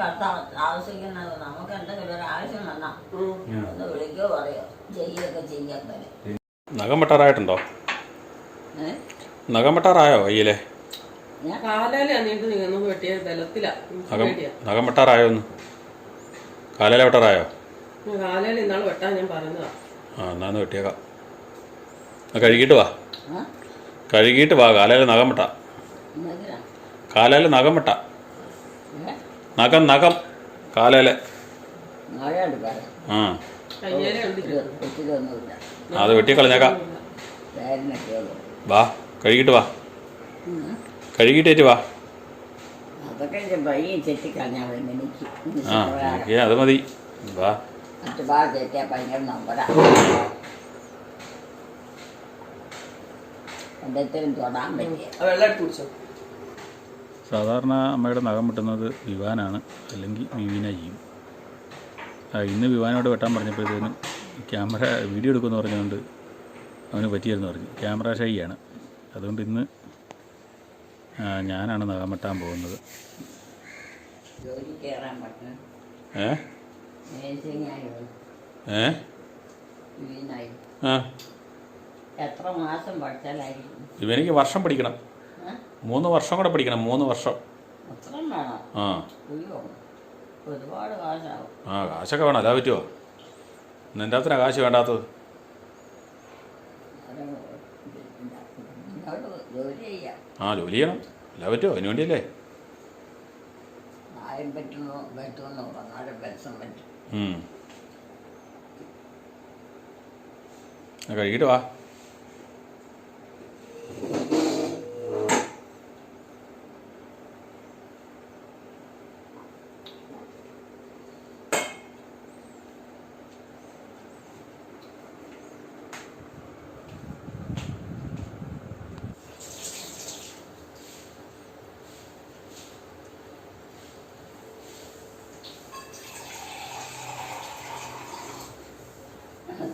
കത്താ- താമസിക്കുന്നത് നമുക്ക് എന്തെങ്കിലും ഒരു ആവശ്യം വന്നാ. ഒന്ന് വിളിക്കോ പറയോ? ചെയ്യൊക്കെ ചെയ്യാൻ പറ്റും. നഖം വെട്ടാറായിട്ടുണ്ടോ നഖം വെട്ടാറായോ കയ്യിലെ ഞാൻ കാലാലയാ നീണ്ടു നീങ്ങുന്നു വെട്ടിയ ബലത്തിലാ. എനിക്ക് നഖം വെട്ടാറായോ ഒന്ന് കാലയില വെട്ടാറായോ? കാലാലെ ഇന്നാൾ വെട്ടാൻ ഞാൻ പറഞ്ഞതാ. ആ എന്നാ വെട്ടിയേക്കാം. ആ, കഴുകിയിട്ട് വാ? കഴുകിയിട്ട് വാ കാലയിൽ നഖം വെട്ടാ? കാലയിൽ നഖം വെട്ടാ? നഖം നഖം. കാലയിലെ ആ. അത് വെട്ടി കളഞ്ഞേക്കാം വേദനയൊക്കെ ഉള്ളൂ. വാ കഴുകിട്ട് വാ. കഴുകിട്ടേറ്റ് കഴുകിയിട്ടേറ്റ് വാ. ആ അത് മതി. വാ. എന്തെങ്കിലും തൊടാൻ പറ്റിയ. വെള്ളം എടുത്ത് കുടിച്ചോ. സാധാരണ അമ്മയുടെ നഖം വെട്ടുന്നത് വിവാനാണ് അല്ലെങ്കിൽ വിവീന ചെയ്യും ഇന്ന് വിവാനോട് വെട്ടാൻ പറഞ്ഞപ്പോഴത്തേനും ക്യാമറ വീഡിയോ എടുക്കുമെന്ന് പറഞ്ഞുകൊണ്ട് അവന് പറ്റിയെന്ന് പറഞ്ഞു. ക്യാമറ ഷൈയാണ്. അതുകൊണ്ട് ഇന്ന് ഞാനാണ് നഖം വെട്ടാൻ പോകുന്നത്. ഏ? ആ. എത്ര മാസം പഠിച്ചാലായിരിക്കും? ഇവനിക്ക് വർഷം പഠിക്കണം? മൂന്ന് വർഷം കൂടെ പഠിക്കണം മൂന്ന് വർഷം. ആ. ആ കാശൊക്കെ വേണം അല്ലാ പറ്റുമോ നിന്റെ അത്ര കാശ് വേണ്ടാത്തത്. ആ ജോലി ചെയ്യണം അല്ലാ പറ്റുമോ അതിന് വേണ്ടിയല്ലേ? ആരും പറ്റുന്നു പറ്റുമെന്ന് പറഞ്ഞാലും ബെസം പറ്റും ഉം. ആ, കഴുകിയിട്ട് വാ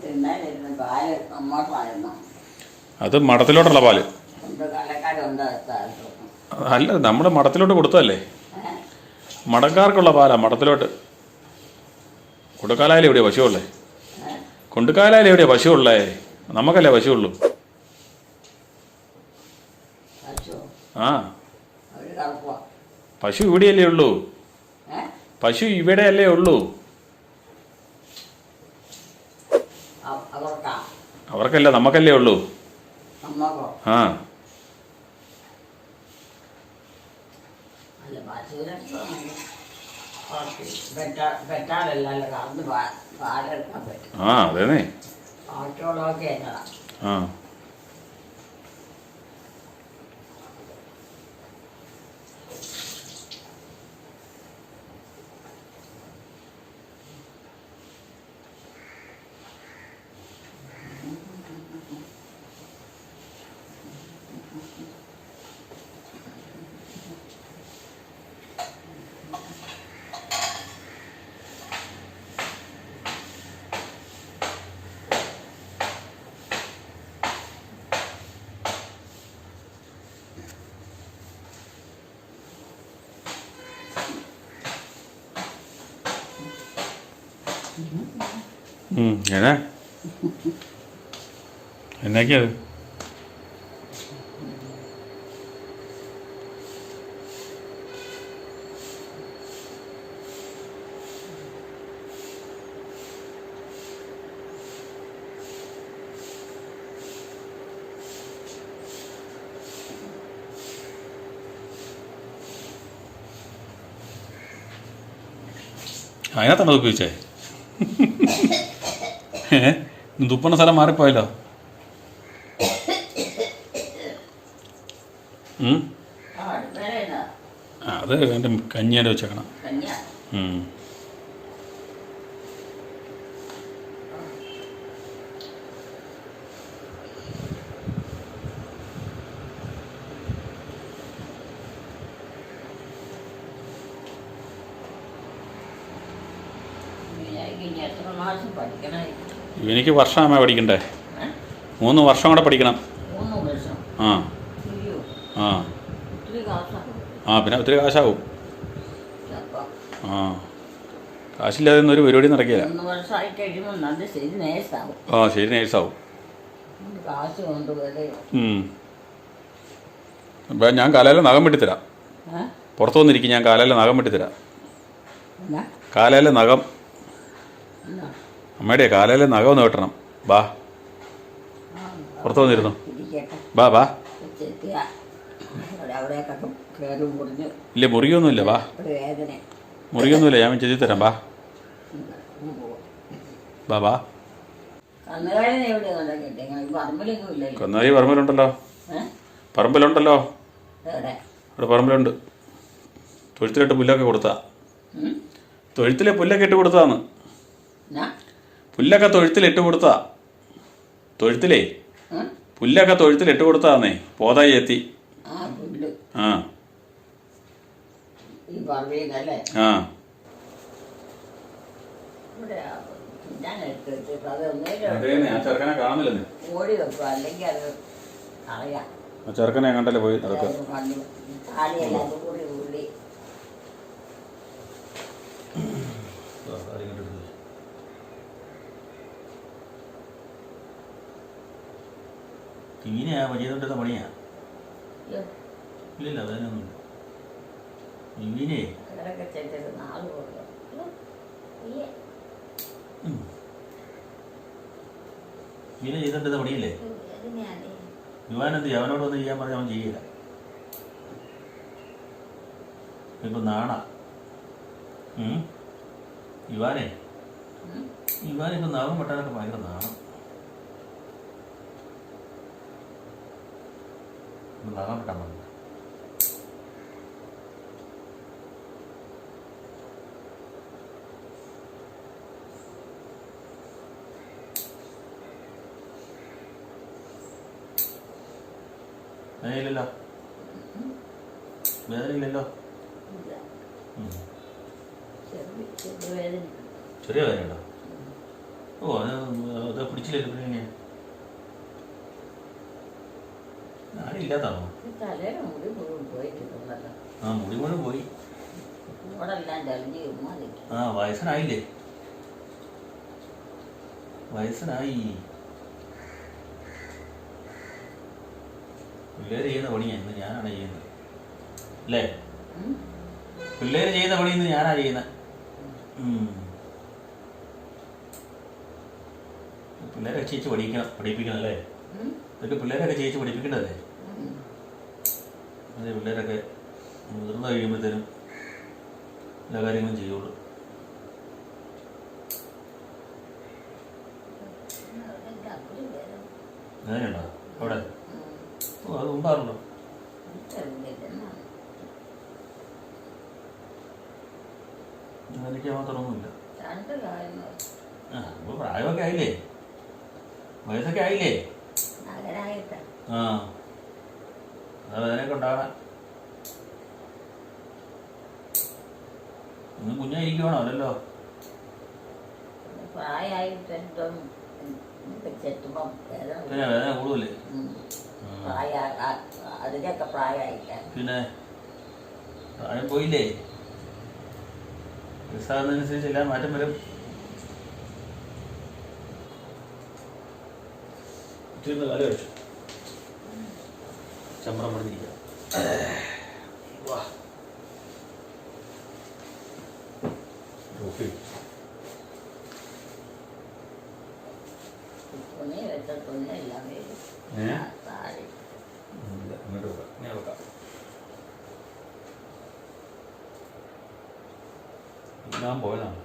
തിന്നാലിരുന്ന് പാൽ അങ്ങോട്ടായിരുന്നു അത് മഠത്തിലോട്ടുള്ള പാൽ. അല്ല നമ്മുടെ മഠത്തിലോട്ട് കൊടുത്തതല്ലേ? മഠക്കാർക്കുള്ള പാലാ മഠത്തിലോട്ട്. കൊടുക്കാലായാലും എവിടെയാ പശു ഉള്ളേ കൊണ്ടുക്കാലായാലും എവിടെയാ പശു ഉള്ളേ നമുക്കല്ലേ പശു ഉള്ളൂ പശു ആ പശു ഇവിടെയല്ലേ ഉള്ളൂ. പശു ഇവിടെയല്ലേ ഉള്ളൂ അവ- അവർക്കാ അവർക്കല്ല നമുക്കല്ലേ ഉള്ളൂ. ആ. ആ അല്ല ആ. എന്നതാ ആ ഉം, ഏതാ എന്നൊക്കെയത് അതിനകത്താണ് തുപ്പിച്ചേ ഏ തുപ്പണ സ്ഥലം മാറിപ്പോയല്ലോ. അത് എന്റെ കഞ്ഞിയുടെ വെച്ചേക്കണം കന്യാ ഉം. വിചാരിക്കും ഇനി എത്ര മാസം പഠിക്കണേ ഇവനിക്ക് വർഷമാണ് പഠിക്കണ്ടേ? മൂന്ന് വർഷം കൂടെ പഠിക്കണം. ആ. ആ. ആ പിന്നെ ഒത്തിരി കാശാവും. ആ. കാശില്ലാതെ ഒന്നും ഒരു പരിപാടി നടക്കില്ല. ആ ശരി നേഴ്സാവും. അപ്പം ഞാൻ കാലാല നഖം വെട്ടിത്തരാം. പുറത്തു വന്നിരിക്കും ഞാൻ കാലാല നഖം വെട്ടിത്തരാം. എന്നാ? നഖം. അമ്മയുടെ കാലയിലെ നഖം ഒന്ന് വെട്ടണം. ബാ. പുറത്തു വന്നിരുന്നു? ബാ ബാ. ഇല്ല മുറിയൊന്നുമില്ല ബാ. മുറിയൊന്നുമില്ല ഞാൻ ചെയ്തു തരാം ബാ. ബാ ബാ. കൊന്നായി പറമ്പിലുണ്ടല്ലോ. പറമ്പിലുണ്ടല്ലോ. ഇവിടെ പറമ്പിലുണ്ട്. തൊഴുത്തിലിട്ട് പുല്ലൊക്കെ കൊടുത്താ. തൊഴുത്തിലെ പുല്ലൊക്കെ ഇട്ട് കൊടുത്താന്ന്. പുല്ലൊക്കെ തൊഴുത്തിലിട്ട് കൊടുത്താ തൊഴുത്തിലേ? പുല്ലൊക്കെ തൊഴുത്തിലിട്ട് കൊടുത്താന്നേ പോതായി എത്തി. ആ ആ. ചെറുക്കനെ കാണുന്നില്ലെന്നേ. ഓടി വെക്കും അല്ലെങ്കിൽ അത് അറിയാം ആ ചെറുക്കനെ കണ്ടല്ലേ പോയി നടക്കുക? തീനെയാ ചെയ്തോണ്ടിരുന്ന പണിയാ? ഇല്ലില്ല അതിനൊന്നും ഇങ്ങനെ ഇങ്ങനെ ചെയ്തോണ്ടിരുന്ന പണിയില്ലേ? യുവാനെന്ത് അവനോട് വന്ന് ചെയ്യാൻ പറഞ്ഞാൽ അവൻ ചെയ്യില്ല ഇപ്പൊ നാണ. ഉം? യുവാനിപ്പോ നാവും പെട്ടാനൊക്കെ ഭയങ്കര നാണം നാഗം വെട്ടാൻ പറഞ്ഞു വേദനയില്ലല്ലോ വേദനയില്ലല്ലോ ചെറിയ വേദനയുണ്ടോ ഓ അത് അത് പിടിച്ചില്ലല്ലോ പിന്നെ എങ്ങനെയാ നാടില്ലാത്താണോ തലയുടെ മുടി മുഴുവൻ പോയിട്ടുണ്ടല്ലോ ആ മുടി മുഴുവൻ പോയി. ഇവിടെല്ലാം തെളിഞ്ഞ് മതി ആ വയസ്സനായില്ലേ? വയസ്സനായി. പിള്ളേര് ചെയ്യുന്ന പണിയാ ഇന്ന് ഞാനാണ് ചെയ്യുന്നത്. അല്ലേ? പിള്ളേര് ചെയ്യുന്ന പണി ഇന്ന് ഞാനാ ചെയ്യുന്നത് പിള്ളേരൊക്കെ ചേച്ചി പഠിക്കണം പഠിപ്പിക്കണം അല്ലേ? ഇതൊക്കെ പിള്ളേരൊക്കെ ചേച്ചി പഠിപ്പിക്കണ്ടല്ലേ അതെ പിള്ളേരൊക്കെ മുതിർന്നു കഴിയുമ്പോഴത്തേനും എല്ലാ കാര്യങ്ങളും ചെയ്യുള്ളൂ. അങ്ങനെയുണ്ടോ അവിടെ ഓ അത് മുമ്പാറുണ്ടോ എനിക്ക് മാത്രമൊന്നുമില്ല രണ്ട് കാര്യങ്ങൾ ആ ഇപ്പോൾ പ്രായമൊക്കെ ആയില്ലേ വയസ്സൊക്കെ ആയില്ലേ നഗരായിട്ട് ആ അത് വേദനയൊക്കെ ഉണ്ടാകണം ഇന്ന് കുഞ്ഞായിരിക്കണോ അല്ലല്ലോ. പിന്നെ വേദന കൂടുതലേ? അതിനൊക്കെ പ്രായമായില്ല പിന്നെ പ്രായം പോയില്ലേ? വയസ്സാകുന്നതിനനുസരിച്ച് എല്ലാം മാറ്റം വരും. കാലം കഴിച്ചു ചമ്രം പറഞ്ഞിരിക്കാം വാ ഓക്കെ തുണി വെച്ച തുണി എല്ലാം വരും ഏ? താഴെ ഇല്ല, അങ്ങോട്ട് വെക്കാം ഇങ്ങനെ വെക്കാം ഞാൻ പോയതാണ്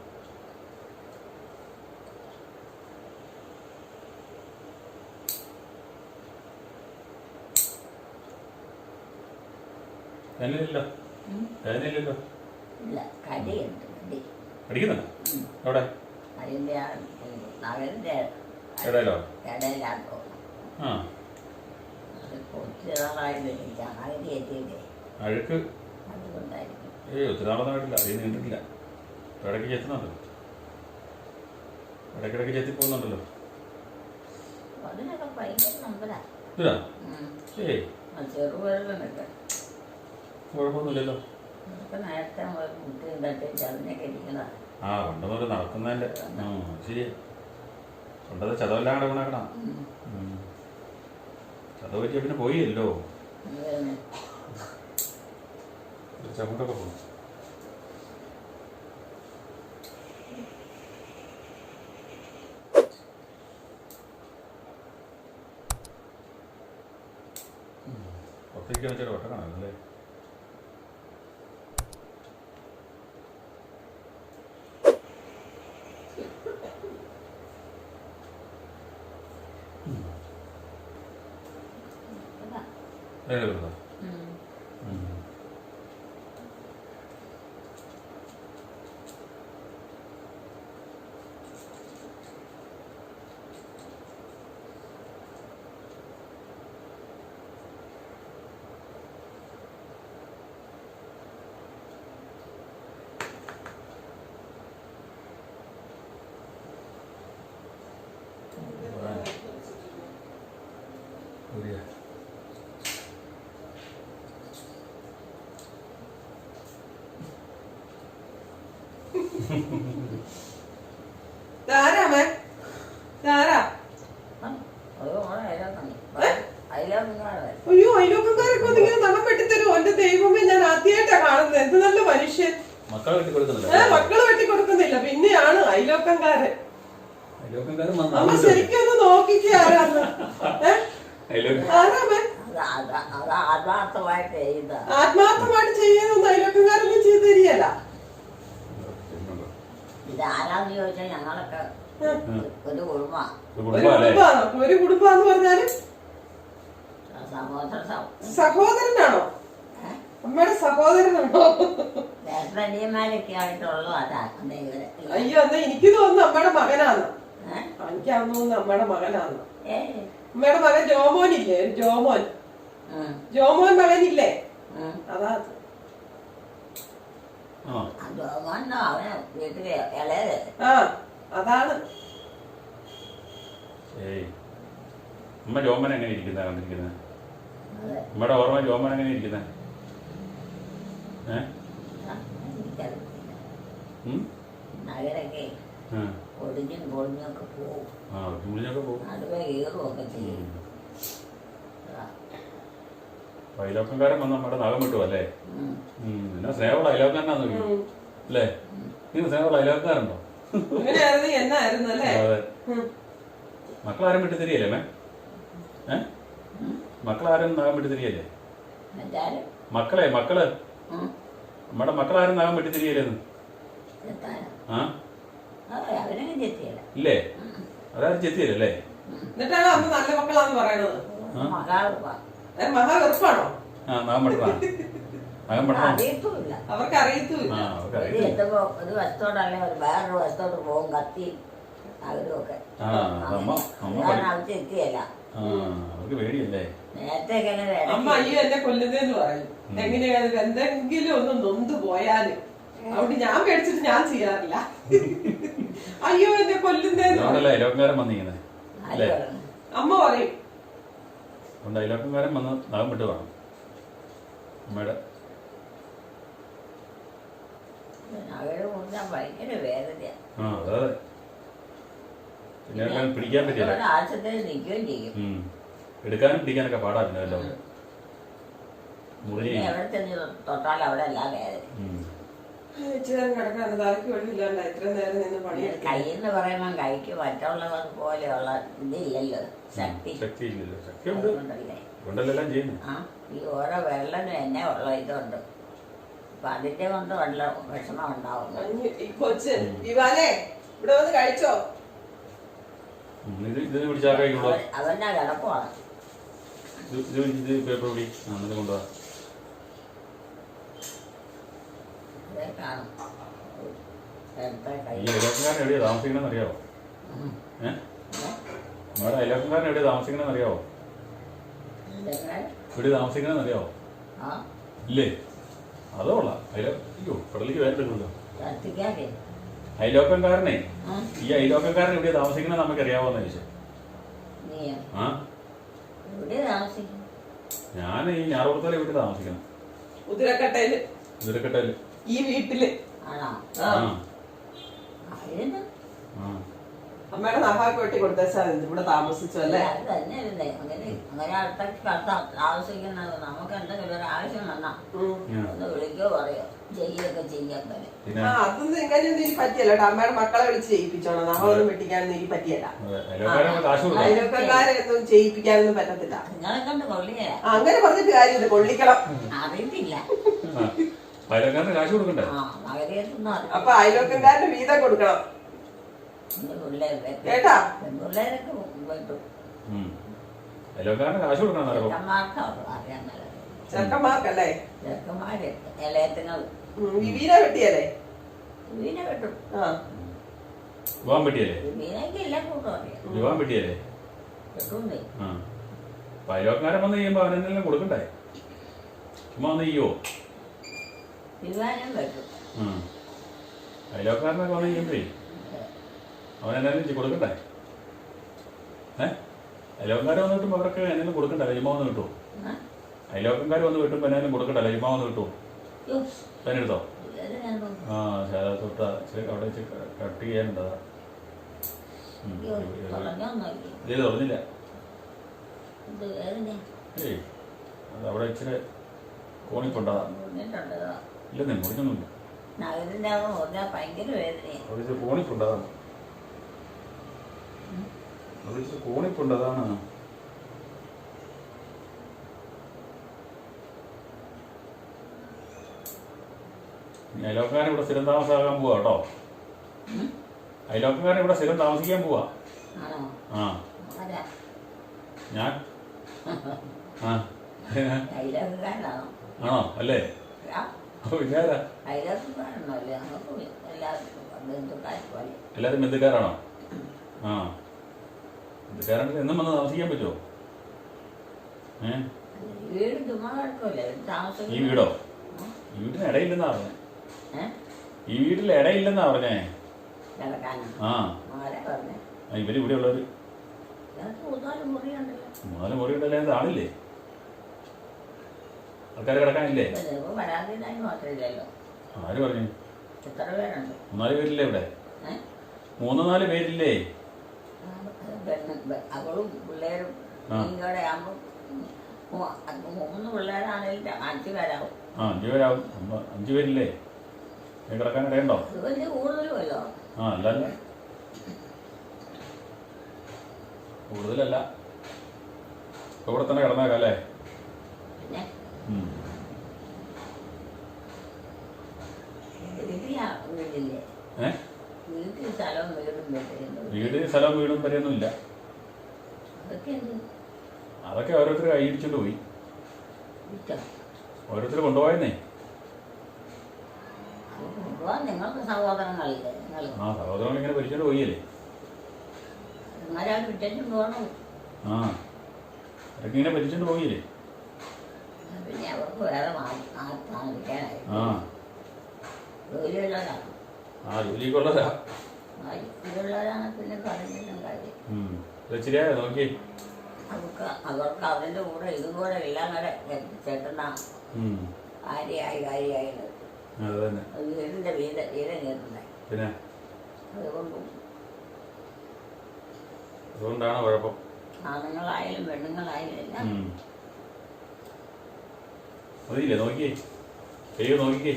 lần കടി അടിക്കുന്നുണ്ടോ എവിടെ ആ അഴുക്ക് ഏയ് ഒത്തിരി നാളൊന്നും ആയിട്ടില്ല അത് നീണ്ടിട്ടില്ല ഇടയ്ക്ക് ചെത്തുന്നുണ്ടല്ലോ. ഇടയ്ക്കിടയ്ക്ക് ചെത്തി പോകുന്നുണ്ടല്ലോ. ഏയ്. കുഴപ്പമൊന്നുമില്ലല്ലോ. ആ നടക്കുന്നതിന്റെ ശരി ചതവെല്ലാം കൂടെ ചതവ് പറ്റിയ പിന്നെ പോയില്ലോ ചവിട്ടൊക്കെ പോകും പുറത്തേക്ക് വെച്ചാൽ ഒട്ട കാണാമല്ലേ അതാ. ഏതാ ഉം. ഊരിയ ഇതാരാമേ ഇതാരാ ആ, ഒരു മോളെ അതിലൊക്കെ അതിലൊന്നും കാണുമല്ലോ അയ്യോ അയലോക്കക്കാരൊക്കെ ഒന്ന് ഇങ്ങനെ നഖം വെട്ടിത്തരുമോ എന്റെ ദൈവമേ ഞാൻ ആദ്യമായിട്ടാ കാണുന്നത്. എന്ത് നല്ല മനുഷ്യൻ. മക്കളെ വെട്ടി ഏ കൊടുക്കുന്നില്ല മക്കൾ വെട്ടി കൊടുക്കുന്നില്ല പിന്നെയാണ് അയലോക്കക്കാരൻ അമ്മ ശരിക്കും ഒന്ന് നോക്കിക്കേ ആരാന്ന്. ആരാമേ ആത്മാർത്ഥമായിട്ട് ചെയ്ത ആത്മാർത്ഥമായിട്ട് ചെയ്യാനൊന്നും അയലോക്കംകാരൊന്നും ചെയ്തു തരികയല്ല ഇത് ആരാന്ന് ചോദിച്ചാൽ ഞങ്ങളൊക്കെ ഒരു കുടുംബം. ഒരു കുടുംബാണോ? ഒരു കുടുംബാന്ന് പറഞ്ഞാൽ? സഹോദര സഹോദരനാണോ? അമ്മയുടെ സഹോദരനാണോ? ജ്യേഷ്ഠനിയന്മാരൊക്കെ ആയിട്ടുള്ളതാണ് അന്ന് ഇവർ. അയ്യോ എന്നാ എനിക്ക് തോന്നുന്നു അമ്മയുടെ മകനാണ് എനിക്ക് എനിക്കാന്ന് തോന്നുന്നു അമ്മയുടെ മകനാണ്. അമ്മയുടെ മകൻ ജോമോനില്ലേ? ഒരു ജോമോൻ. ജോമോൻ മകനില്ലേ. അതാ അതാണ്. അമ്മ ജോമൻ എങ്ങനെ ഇരിക്കുന്ന? കണ്ടിരിക്കുന്നത് അമ്മയുടെ ഓർമ്മ ജോമൻ എങ്ങനെ ഇരിക്കുന്നത്. ഒടിഞ്ഞും പൊളിഞ്ഞും ആ മുളിഞ്ഞൊക്കെ പോകും നടുവേ കീറും ഒക്കെ ചെയ്യും. അയലോക്കംകാരൻ വന്ന് നമ്മുടെ നഖം വിട്ടു അല്ലേ. എന്നാ സ്നേഹമുള്ള അയലോക്കാരനാന്ന് ചോദിക്കും അല്ലേ നീ സ്നേഹമുള്ള അയലോക്കാരുണ്ടോ അതെ. മക്കളാരും വിട്ടു തിരിയല്ലേ മേ? ഏ? മക്കളാരും നഖം വിട്ടു തിരിയല്ലേ? എന്തായാലും മക്കളെ മക്കൾ. നമ്മുടെ മക്കളാരും നഖം വിട്ടു തിരിയല്ലേന്ന് ആ? ഇല്ലേ? അതാരും ചെത്തിയല്ലേ എന്നിട്ടാണ് അമ്മ നല്ല മക്കളാന്ന് പറയണത്? മഹാ വെറുപ്പാണോ ആ നഖം പെട്ടതാ നഖം പെട്ടതാ അവർക്ക് അറിയത്തുമില്ല ആ അറിയത്തുമില്ല അവർക്ക് ഒരു അറിയില്ല എത്തുമ്പോ ഒരു വശത്തോടല്ലേ ഒരു വേറൊരു വശത്തോട്ട് പോകും കത്തി അവരുമൊക്കെ. ആ, അതമ്മ അമ്മ പഠി- അവിടെ എത്തിയല്ല ആ അവർക്ക് പേടിയല്ലേ? നേരത്തെ എങ്ങനെ അമ്മ അയ്യോ എന്നെ കൊല്ലുന്നേന്ന് പറയും. എങ്ങനെയാണ് എന്തെങ്കിലും ഒന്ന് നൊന്ത് പോയാൽ അതുകൊണ്ട് ഞാൻ പേടിച്ചിട്ട് ഞാൻ ചെയ്യാറില്ല. അയ്യോ എന്നെ കൊല്ലുന്നേന്ന് പറയും. അതുകൊണ്ടല്ലേ അയലോക്കംകാരൻ വന്നിരിക്കുന്നത് അല്ലേ അമ്മ പറയും. അതുകൊണ്ട് അയലോക്കംകാരൻ വന്ന് നഖം വിട്ട് വേണം അമ്മയുടെ അവർ മുറിഞ്ഞാൽ ഭയങ്കര വേദനയാ. ആ അതെ. പിന്നെ അവർക്ക് പിടിക്കാൻ പറ്റിയല്ല ഒരാഴ്ചത്തേക്ക് നിൽക്കുകയും ചെയ്യും. എടുക്കാനും പിടിക്കാനൊക്കെ പാടാ പിന്നെ വല്ലോ മുറിഞ്ഞ് എവിടെ ചെന്ന് തൊട്ടാൽ അവിടെ എല്ലാം വേദന ഉം. ഇച്ചിരി നേരം കിടക്കാണ് തലയ്ക്ക് വെളിയില്ലാണ്ട് ഇത്ര നേരം നിന്ന് പണിയെടുക്കും കയ്യെന്ന് പറയുമ്പോൾ കൈക്ക് മറ്റുള്ളവർ പോലെയുള്ള ഇതില്ലല്ലോ. ശക്തി. ശക്തി ഇല്ലല്ലോ ചെയ്യുന്നു. ആ ഈ ഓരോ വെള്ളനും എന്നെ ഉള്ള ഇതുണ്ട്. അപ്പൊ അതിന്റെ കൊണ്ട് വല്ല വിഷമം ഉണ്ടാവും കൊച്ച് ഇവാനെ ഇവിടെ വന്ന് കഴിച്ചോ? ഉം. ഇത് ഇത് പിടിച്ചാൽ കഴിക്കുള്ളൂ അവൻ- അവന്റെ കിടപ്പമാണ് ഇത് ഇത് ഇത് പേപ്പർ പിടി. ആ കൊണ്ടുപോവാ ഈ എവിടെയാ താമസിക്കണമെന്ന് അറിയാവോ. ഏഹ് നമ്മുടെ അയലോക്കംകാരൻ എവിടെയാ താമസിക്കണമെന്ന് അറിയാവോ? താമസിക്കണമെന്ന് അറിയാവോ? ആ. ഇല്ലേ? അതോ അയലോ അയ്യോ. ഈ അയലോക്കംകാരൻ ഇവിടെ താമസിക്കുന്ന നമുക്ക് അറിയാവോന്ന് ചോദിച്ചു ആ? ഞാൻ ഈ ഞാറുകുളത്തോലെ വീട്ടിൽ താമസിക്കണം. ഉദരക്കട്ടയിൽ ഉദരക്കട്ടയിൽ ഈ വീട്ടിൽ. ആ. അമ്മയുടെ നഹാക്ക് വെട്ടി കൊടുത്താൽ മതി. ഇവിടെ താമസിച്ചു അല്ലേ അത് തന്നെയല്ലേ. അങ്ങനെ അങ്ങനെ അടുത്തേക്ക് കടത്ത താമസിക്കുന്നത് നമുക്ക് എന്തെങ്കിലും ഒരു ആവശ്യം വന്നാ ഉം. ആ. ഒന്ന് വിളിക്കോ പറയോ? ചെയ്യുകയൊക്കെ ചെയ്യാൻ തന്നെ പിന്നെ? ആ അതൊന്നും എനിക്ക് പറ്റിയല്ല കേട്ടോ അമ്മയുടെ മക്കളെ വിളിച്ച് ചെയ്യിപ്പിച്ചോണം നഖമൊന്നും വെട്ടിക്കാനൊന്നും എനിക്ക് പറ്റിയല്ല. അയൽവക്കക്കാരെ ഒന്നും ചെയ്യിപ്പിക്കാനൊന്നും പറ്റത്തില്ല. നിങ്ങളെ കൊണ്ട് കൊള്ളിയല്ല ആ, അങ്ങനെ പറഞ്ഞിട്ട് കാര്യമില്ല. കൊള്ളിക്കണം. അറിയത്തില്ല. അയലോക്കാരന് കാശ് കൊടുക്കണ്ടേ? ആ നഗരത്തൊന്നും അറിയാം അപ്പൊ അയൽവക്കക്കാരന്റെ വീതം കൊടുക്കണം. കേട്ടാ? പിള്ളേരൊക്കെ കാശ് കൊടുക്കണം ചെക്കന്മാര് വിവീന വെട്ടിയല്ലേ? വീനെ കിട്ടും ആ. വിവാൻ പറ്റിയല്ലേ വീനയ്ക്ക് എല്ലാ കൂട്ടം അയലോക്കാരൻ വന്ന് ചെയ്യുമ്പോ അവനെന്തെങ്കിലും കൊടുക്കണ്ടേ? ചുമ്മാ വന്ന് ചെയ്യോ? വിവാനം. അയലോക്കാരനൊക്കെ വന്ന് ചെയ്യുമ്പേ അവനെന്തെങ്കിലും ഇച്ചിരി കൊടുക്കണ്ടേ ഏ? അയലോക്കാർ വന്നിട്ടും അവർക്ക് എന്തെങ്കിലും കൊടുക്കണ്ടേ? ചുമ്മാ വന്ന് കിട്ടുമോ അയലോക്കാർ വന്ന് കിട്ടുമ്പോൾ എന്തെങ്കിലും കൊടുക്കണ്ടേ? ചുമ്മാ വന്ന് കിട്ടുമോ തന്നെ എടുത്തോ ആ ഇച്ചിരി അവിടെ വെച്ച് കട്ട് ചെയ്യാനുണ്ടതാ ഇത് തുറന്നില്ല ഏയ് അത് അവിടെ ഇച്ചിരി കോണിക്കൊണ്ടതാ ഇല്ലെന്നേ മുറിഞ്ഞൊന്നുമില്ല. നഗരത്തിന്റെ ഇച്ചിരി കോണിക്കൊണ്ടതാണ് അയലോക്കാരൻ ഇവിടെ സ്ഥിരം താമസമാകാൻ പോവാ കേട്ടോ. അയലോക്കാരൻ ഇവിടെ സ്ഥിരം താമസിക്കാൻ പോവാ. ആ. ഞാൻ? ആ. ആണോ? അല്ലേ? എല്ലാരും ബന്ധുക്കാരാണോ ആ. ബന്ധുക്കാരാണെങ്കിൽ എന്നും വന്ന് താമസിക്കാൻ പറ്റുമോ ഏ? ഈ വീടോ? ഈ വീട്ടിന് ഇടയില്ലെന്നാ പറഞ്ഞേ. ഈ വീട്ടിൽ ഇടയില്ലെന്നാ പറഞ്ഞേ? ആ. ഇവർ ഇവിടെ ഉള്ളവര്. മൂന്നാൽ മുറി ഉണ്ടല്ലേ. ആളില്ലേ? ആൾക്കാർ കിടക്കാനില്ലേ? ആര് പറഞ്ഞു? മൂന്നാൽ പേരില്ലേ ഇവിടെ? മൂന്ന് നാല് പേരില്ലേ? അവളും പിള്ളേരും. കൂടെ ആകുമ്പോൾ മൂന്ന് പിള്ളേരാണെങ്കിൽ അഞ്ച് പേരാവും. ആ അഞ്ചു പേരാവും. അഞ്ചു പേരില്ലേ? ഏ, കിടക്കാൻ ഇടയുണ്ടോ? അത് വലിയ കൂടുതലുമല്ലോ. ആ അല്ലല്ല. കൂടുതലല്ല. ഇവിടെ തന്നെ കിടന്നേക്കാം അല്ലേ ഏ? വീടും സ്ഥലവും വീടും വരെയൊന്നും ഇല്ല അതൊക്കെ ഓരോരുത്തർ കൈയിടിച്ചോണ്ട് പോയി. ഓരോരുത്തർ കൊണ്ടുപോയെന്നേ? ആ സഹോദരങ്ങൾ ഇങ്ങനെ ഭരിച്ചോണ്ട് പോയില്ലേ? ആ അവരൊക്കെ ഇങ്ങനെ ഭരിച്ചോണ്ട് പോയില്ലേ? പിന്നെ അവർക്ക് വേറെ മാറി താമസിക്കാനായി ആ ജോലിയുള്ളതാണ് ആ ജോലിക്കുള്ളതാ. പിന്നെ പറഞ്ഞിട്ടും കാര്യം. ഉം. നോക്കി. അവർക്ക് അവർക്ക് അവരുടെ കൂടെ ഇതും കൂടെ എല്ലാം കൂടെ ചേട്ടുന്ന കാര്യായി തന്നെ. വീടിന്റെ വീട് വീട് കയറുന്നത് പിന്നെ? അതുകൊണ്ടും അതുകൊണ്ടാണ് കുഴപ്പം. ആണുങ്ങളായാലും പെണ്ണുങ്ങളായാലും എല്ലാം. മതിയില്ലേ നോക്കിയേ. കയ്യോ നോക്കിക്കേ.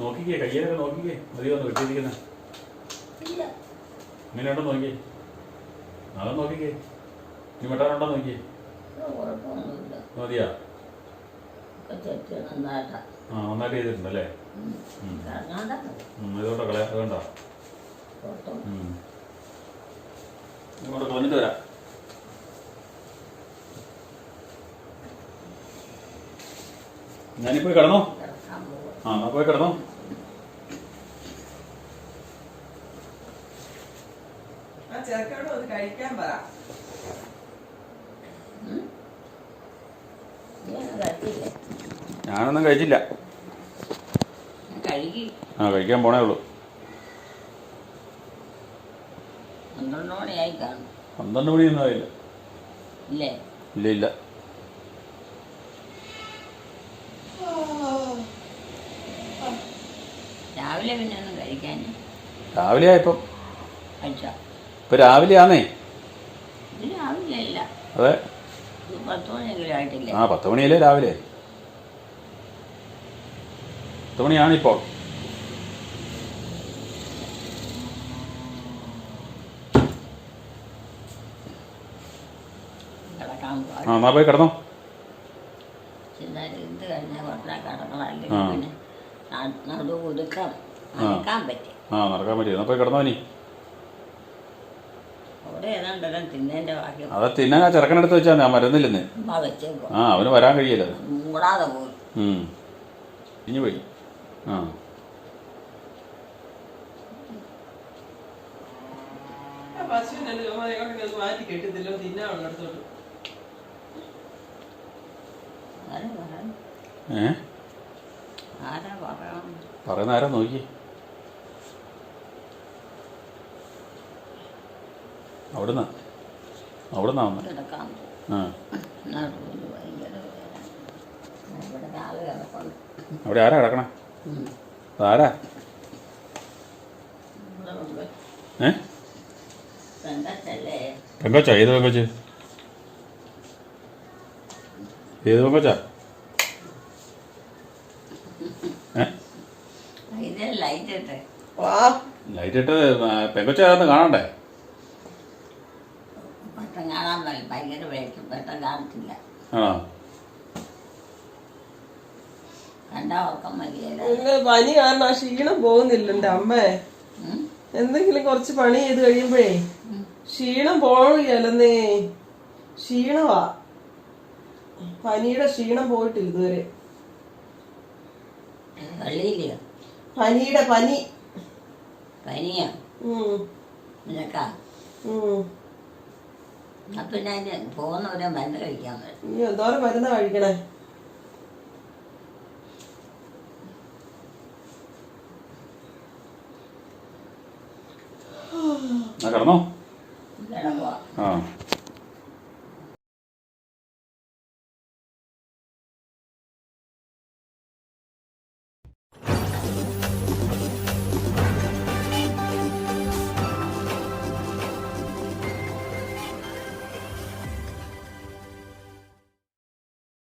നോക്കിക്കേ കയ്യിലൊക്കെ നോക്കിക്കേ. മതിയോ ഒന്ന് വെട്ടിയിരിക്കുന്ന. ഇല്ല. ഇങ്ങനെയുണ്ടോ നോക്കിയേ നാളെ നോക്കിക്കേ. നീ വെട്ടാനുണ്ടോ നോക്കിയേ മതിയാ. ആ നന്നായിട്ട് ചെയ്തിട്ടുണ്ടല്ലേ? ഇതുകൊണ്ടോ കളയാ അതുകൊണ്ടോ. ഇങ്ങോട്ട് കളഞ്ഞിട്ട് വരാം. ഞാനിപ്പോയി കിടന്നോ? ആ എന്നാ പോയി കിടന്നോ. ആ ചെറുക്കനോട് ഒന്ന് കഴിക്കാൻ പറ. ഞാനൊന്നും കഴിച്ചില്ല. ആ കഴിക്കാൻ പോണേ ഉള്ളൂ. പന്ത്രണ്ട് മണിയൊന്നും ആയില്ല. ഇല്ല? ഇല്ല രാവിലെ പിന്നെ ഒന്നും കഴിക്കാൻ രാവിലെ ആയപ്പം കഴിച്ച? ഇപ്പം രാവിലെ ആന്നേ ഇത് രാവിലെ അതെ ആ പത്ത് മണിയല്ലേ രാവിലെ? പത്ത് മണിയാണിപ്പോൾ ആ എന്നാ പോയി കിടന്നോ. ആ. നടക്കാൻ പറ്റി. എന്നാ പോയി കിടന്നോ നീ അത് തിന്നാൻ ആ ചെറുക്കനെടുത്ത് വെച്ചാൽ ഞാൻ മരുന്നില്ലെന്ന്. ഉമ്മ വെച്ചേക്കും ആ അവന് വരാൻ കഴിയില്ല. പോയി. ഇനി പോയി. ആ. ആ മാറ്റി ഏ? പറയുന്ന ആരാ നോക്കി അവിടുന്ന് അവിടുന്നാ വന്നെ കിടക്കാൻ പോകും ആ നടുവിന് ഭയങ്കര വേദന. ഇവിടെ ആൾ വന്നത് അവിടെ ആരാ കിടക്കണേ. അതാരാ. ഏ? പെങ്കൊച്ച? ഏത് പെങ്കൊച്ച്? ഏത് പെങ്കൊച്ചാ? ലൈറ്റ് ഇട്ടത് പെങ്കൊച്ചാന്ന് കാണണ്ടേ പെട്ടെന്ന് കാണാൻ പറ്റില്ല ഭയങ്കര വെളിച്ചം പെട്ടെന്ന് കാണത്തില്ല ആണോ? കണ്ടാ ഉറക്കം മതിയല്ല നിങ്ങൾ പനി കാരണം ആ ക്ഷീണം പോകുന്നില്ല എന്റെ അമ്മേ എന്തെങ്കിലും കുറച്ച് പണി ചെയ്ത് കഴിയുമ്പോഴേ ക്ഷീണം പോവുകയല്ലെന്നേ. ക്ഷീണമാ പനിയുടെ ക്ഷീണം പോയിട്ടില്ല ഇതുവരെ. പനിയുടെ പനി. പനിയാ? ഉം, നിനക്കാ? ഉം. അപ്പൊ ഞാൻ പോകുന്നവരെ മരുന്ന് കഴിക്കാൻ പറ്റും ഇനി എന്തോരം മരുന്നാ കഴിക്കണേ? ആ കിടന്നോ?